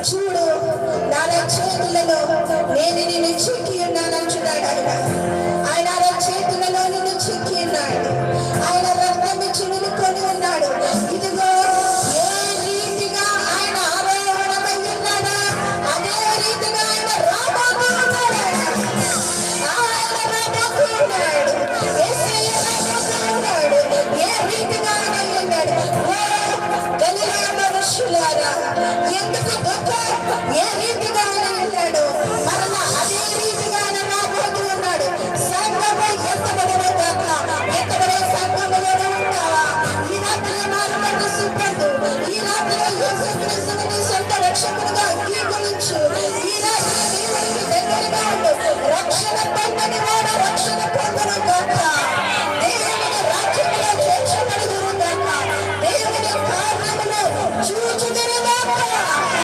చూడు. నా చేతులలో నేను నిన్ను చిక్కి ఏ రీతిగా ఉంటాడు మరలా అదే రీతిగా రాబోతూ ఉన్నాడు. సంఘపై ఎత్తబడే కాక ఎత్తబడే ఈ రాత్రి మారు పట్టు ఈ రాత్రి యేసు క్రీస్తుని